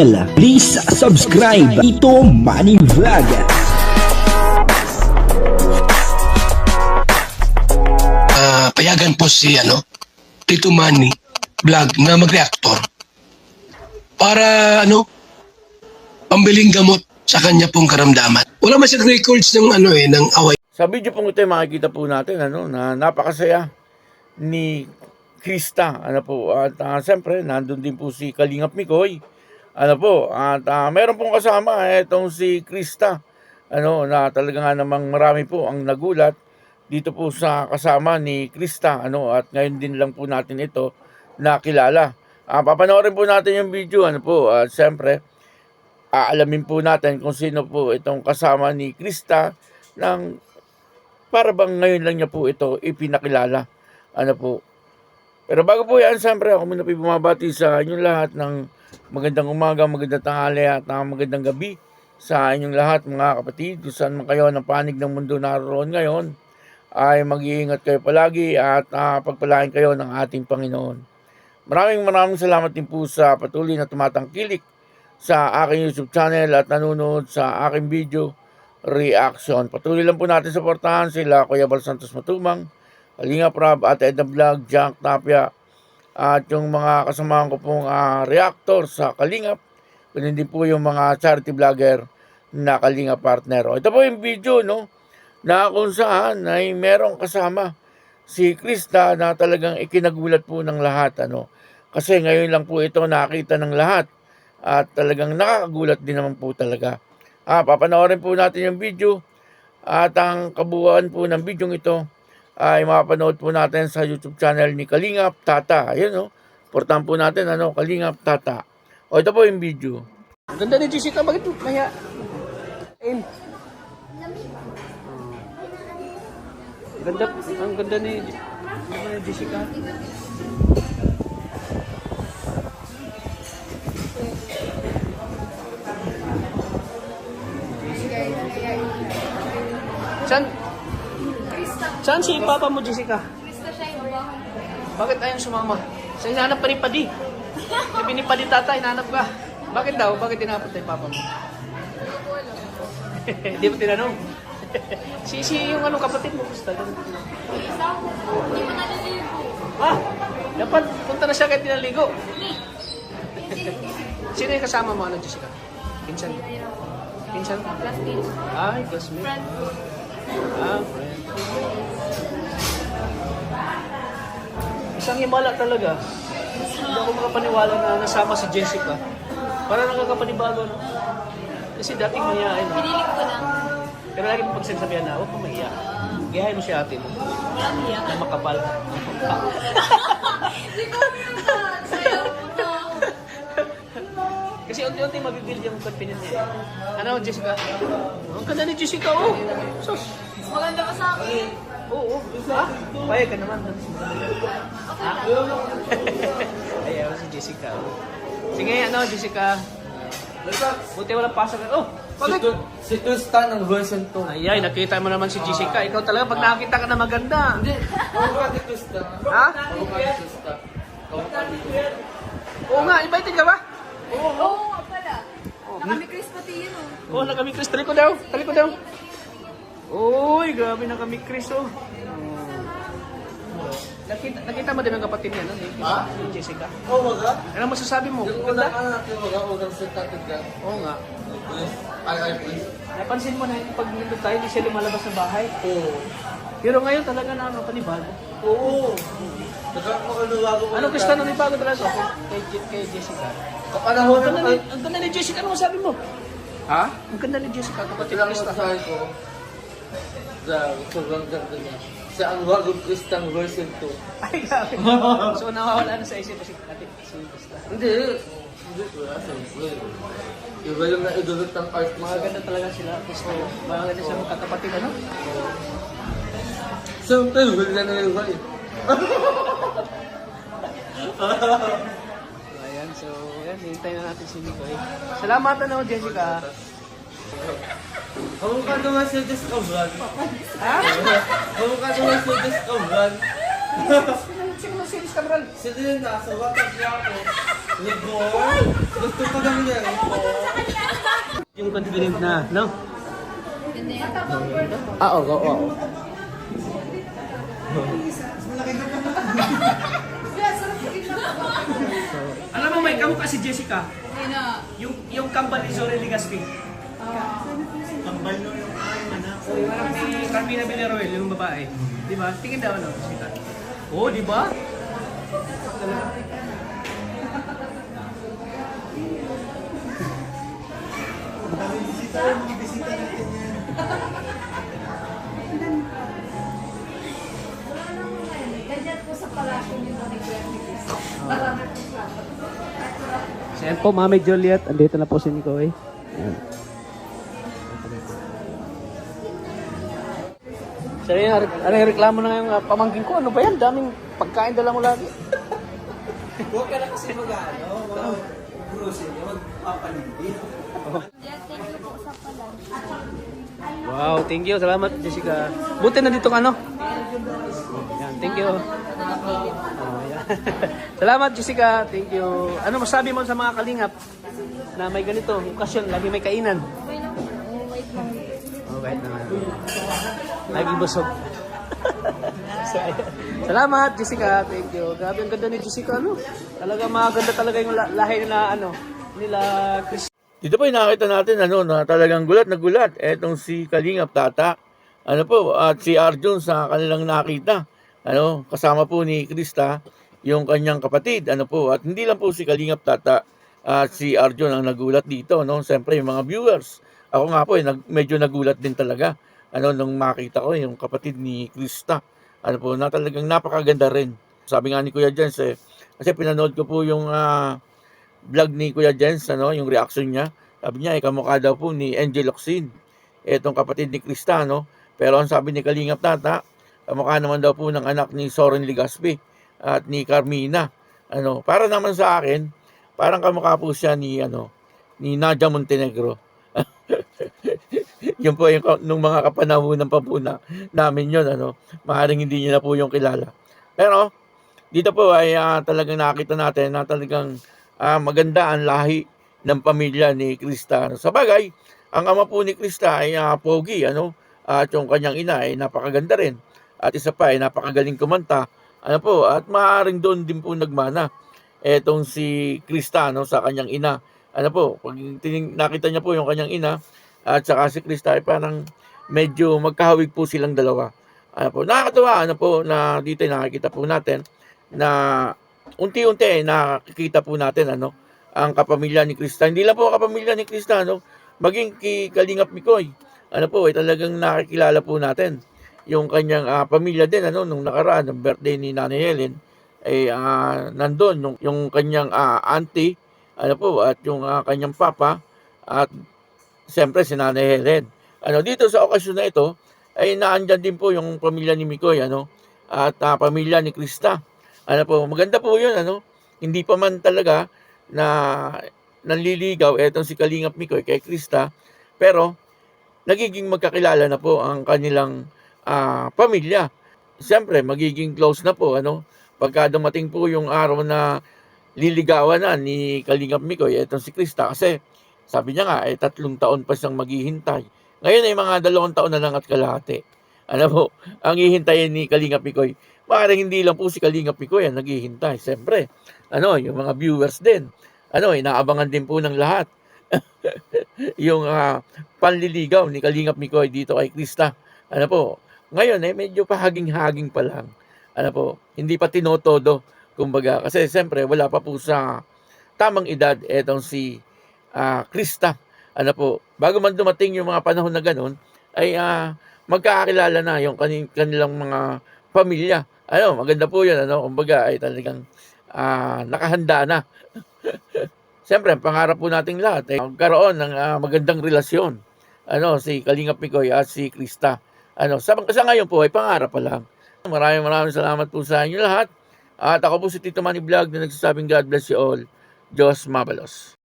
Please subscribe Ito Money Vlog. Ah, payagan po si ano, Tito Manny vlog na mag-reactor para ano, pambiling gamot sa kanya pong karamdaman. Wala man siyang records ng ano eh, ng away Sa video pong ito, makikita po natin ano, na napakasaya ni Krista. Ano po, at uh, siyempre, nandun din po si Kalingap Mikoy. Ano po, at uh, meron pong kasama itong si Krista. Ano, na talaga nga namang marami po ang nagulat dito po sa kasama ni Krista. Ano, at ngayon din lang po natin ito nakilala. Uh, papanoorin po natin yung video. Ano po, at siyempre, aalamin po natin kung sino po itong kasama ni Krista ng para bang ngayon lang niya po ito ipinakilala. Ano po. Pero bago po yan, siyempre ako muna po bumabati sa inyong lahat ng magandang umaga, magandang tanghali at magandang gabi sa inyong lahat mga kapatid. Kung saan man kayo ng panig ng mundo naroon ngayon, ay mag-iingat kayo palagi at uh, pagpalain kayo ng ating Panginoon. Maraming maraming salamat din po sa patuloy na tumatangkilik sa aking YouTube channel at nanonood sa aking video reaction. Patuloy lang po natin suportahan sila Kuya Bal Santos Matumang, Kalinga Prab at Edna Vlog, Jack Tapia at yung mga kasamahan ko pong ah, reactor sa Kalingap. Ganun din po yung mga charity vlogger na Kalinga partner. Ito po yung video no na kung saan ay merong kasama si Krista na talagang ikinagulat po ng lahat ano. Kasi ngayon lang po ito nakita ng lahat at talagang nakakagulat din naman po talaga. Ah, papanoorin po natin yung video at ang kabuuan po ng video ito ay mapapanood po natin sa YouTube channel ni Kalingap Tata. Ayun no. Portahan po natin ano, Kalingap Tata. O ito po yung video. Ang ganda ni Jessica, bakit maya? Ang ganda, ang ganda ni Jessica. Saan? Saan si Papa mo, Jessica? Bakit ayaw sumama? Sa hinahanap pa ni Padi. Sabi ni Padi tata, hinahanap ka. Bakit daw? Bakit hinahanap tayo Papa mo? Hindi mo tinanong. si, si yung ano, kapatid mo, gusto. Ah, dapat punta na siya kahit tinaligo. Sino yung kasama mo, ano, Jessica? Pinsan? Pinsan? Classmate. Ay, classmate. Friend ko. Ah, friend. Isang himala talaga. Hindi ako makapaniwala na nasama si Jessica. Para nakakapanibago, no? Kasi dating mahihain. no? Piniling ko lang. Pero lagi mo pagsasabihan na, huwag kang mahiya. Gayahin mo si ate mo. Walang hiya. Na makapal. Hindi ko Kasi unti-unti mabibuild yung confidence niya. Ano, Jessica? Ang ganda ni Jessica, oh! Sus! Mas maganda pa sa akin. Oo, oh, Ha? Payag ka naman. Ha? Ayaw si Jessica. oh. Sige, ano, Jessica? Buti walang pasok. Oh, bakit? Si Tristan ang version 2. Ay, ay, nakita mo naman si Jessica. Ikaw talaga, pag nakakita ka na maganda. Hindi, ako ka ni Tristan. Ha? Ako ka ni Tristan. Ako ka ni Oo nga, invited ka ba? Oo, nga pala. Nakami Chris pati yun oh. Oo, oh, na kami Chris. Taliko daw. Taliko daw. Uy, grabe na kami Chris, oh. Nakita, nakita mo din ang kapatid niya, no? Ni, ni Jessica. Oh, wala? Ano masasabi mo? Yung una Ganda? ka natin, wala. Wala sa tatid ka. Oo nga. Please. Ay, ay, please. Napansin mo na yung pag nandun tayo, hindi siya lumalabas ng bahay. Oo. Pero ngayon talaga na ano, panibago. Oo. Nagkakaluwago ko. Ano gusto na nibago talaga? Kay, Je- kay Jessica. Kapanahon Ang ganda, naman. ni, ang ganda ni Jessica, ano masabi mo? Ha? Ang ganda ni Jessica, kapatid Ilang Krista. masasahin ko. Sa sobrang ganda niya. Siya ang wagong Tristan version 2. Ay, grabe. so nawawala na sa isip ko si kapatid si Krista. Hindi. Hindi ko wala. Siyempre. Iba yung naidulot ng artist. Mga ganda talaga sila, Krista. Mga ganda sila magkakapatid, ano? Siyempre, wala na yung eh. Ayan, so, yan, hintayin na natin si eh. Salamat, ano, Jessica. Ako ka naman sa Discovery. Ha? Ako ka naman sa Discovery. Sino mo series Cabral? Si din na, sa WhatsApp niya ako. Libor. Gusto ko lang niya. Yung convenient na, no? Ah, oo, oo, oo. Alam mo, may kamukha si Jessica. Yung, yung kambal ni Zoe Ligaspi. Kambal no yung anak. Yung anak ni Carmina Villaroel, yung babae. Di ba? Tingin daw, no? Jessica. Oo, di ba? Ganyan po sa palasyo niyo na ni Chris. So, yan po, Mami Juliet. Andito na po si Nico, eh. Ayan. So, yun, ano yung reklamo na yung uh, pamangkin ko? Ano ba yan? Daming pagkain dala mo lagi. Huwag ka na kasi mag-ano. Mag-grocery. Magpapaligid. Yeah, thank you po sa palasyo. Wow, thank you. Salamat, Jessica. Buti na dito ano? Yan, thank you. Salamat, Jessica. Thank you. Ano masabi mo sa mga kalingap na may ganito, okasyon, lagi may kainan? Oh, wait naman. Lagi busog. Salamat, Jessica. Thank you. Grabe ang ganda ni Jessica, ano? Talaga maganda talaga yung la- lahi nila, ano, nila Chris. Dito po nakita natin ano na talagang gulat na gulat etong si Kalingap Tata. Ano po at si Arjun sa kanilang nakita. Ano kasama po ni Krista yung kanyang kapatid. Ano po at hindi lang po si Kalingap Tata at si Arjun ang nagulat dito no. Siyempre yung mga viewers. Ako nga po eh, nag, medyo nagulat din talaga. Ano nung makita ko yung kapatid ni Krista. Ano po na talagang napakaganda rin. Sabi nga ni Kuya Jens eh kasi pinanood ko po yung ah, vlog ni Kuya Jens, ano, yung reaction niya. Sabi niya, eh, kamukha daw po ni Angel Oxin. Etong kapatid ni Krista, no? Pero ang sabi ni Kalingap Tata, kamukha naman daw po ng anak ni Soren Ligaspi at ni Carmina. Ano, para naman sa akin, parang kamukha po siya ni, ano, ni Nadia Montenegro. yun po yung nung mga kapanahunan pa po na, namin yun, ano. Maaaring hindi niya na po yung kilala. Pero, dito po ay ah, talagang nakita natin na talagang ah, maganda ang lahi ng pamilya ni Krista. Ano, Sa bagay, ang ama po ni Krista ay ah, pogi, ano, at yung kanyang ina ay napakaganda rin. At isa pa ay napakagaling kumanta. Ano po, at maaaring doon din po nagmana etong si Krista no, sa kanyang ina. Ano po, pag tining, nakita niya po yung kanyang ina at saka si Krista ay parang medyo magkahawig po silang dalawa. Ano po, nakakatuwa ano po na dito nakikita po natin na unti-unti ay nakikita po natin ano ang kapamilya ni Krista. Hindi lang po kapamilya ni Krista no, maging kay Kalingap Mikoy. Ano po, ay talagang nakikilala po natin yung kanyang ah, pamilya din ano nung nakaraan ng birthday ni Nanay Helen ay ah, nandun yung, yung kanyang ah, auntie ano po at yung ah, kanyang papa at siyempre si Nanay Helen. Ano dito sa okasyon na ito ay naandyan din po yung pamilya ni Mikoy ano at ah, pamilya ni Krista. Ano po, maganda po 'yun ano. Hindi pa man talaga na nanliligaw etong si Kalingap Mikoy kay Krista pero nagiging magkakilala na po ang kanilang ah, pamilya. Siyempre, magiging close na po ano pagka dumating po yung araw na liligawan na ni Kalingap Mikoy etong si Krista kasi sabi niya nga ay tatlong taon pa siyang maghihintay. Ngayon ay mga dalawang taon na lang at kalahati. Ano po, ang hihintayin ni Kalingap Mikoy. Maaaring hindi lang po si Kalingap Mikoy ang naghihintay. Siyempre, ano, yung mga viewers din. Ano, inaabangan din po ng lahat. yung ah, panliligaw ni Kalingap Mikoy dito kay Krista. Ano po, ngayon eh, medyo pahaging-haging pa lang. Ano po, hindi pa tinotodo. Kumbaga, kasi siyempre, wala pa po sa tamang edad etong si ah, Krista. Ano po, bago man dumating yung mga panahon na ganun, ay ah, magkakakilala na yung kani- kanilang mga pamilya. Ano, maganda po yun. Ano, kumbaga, ay talagang ah, nakahanda na. Siyempre, ang pangarap po nating lahat ay magkaroon ng ah, magandang relasyon. Ano, si Kalingap Picoy at si Krista. Ano, sa, sa ngayon po ay pangarap pa lang. Maraming maraming salamat po sa inyo lahat. At ako po si Tito Manny Vlog na nagsasabing God bless you all. Diyos mabalos.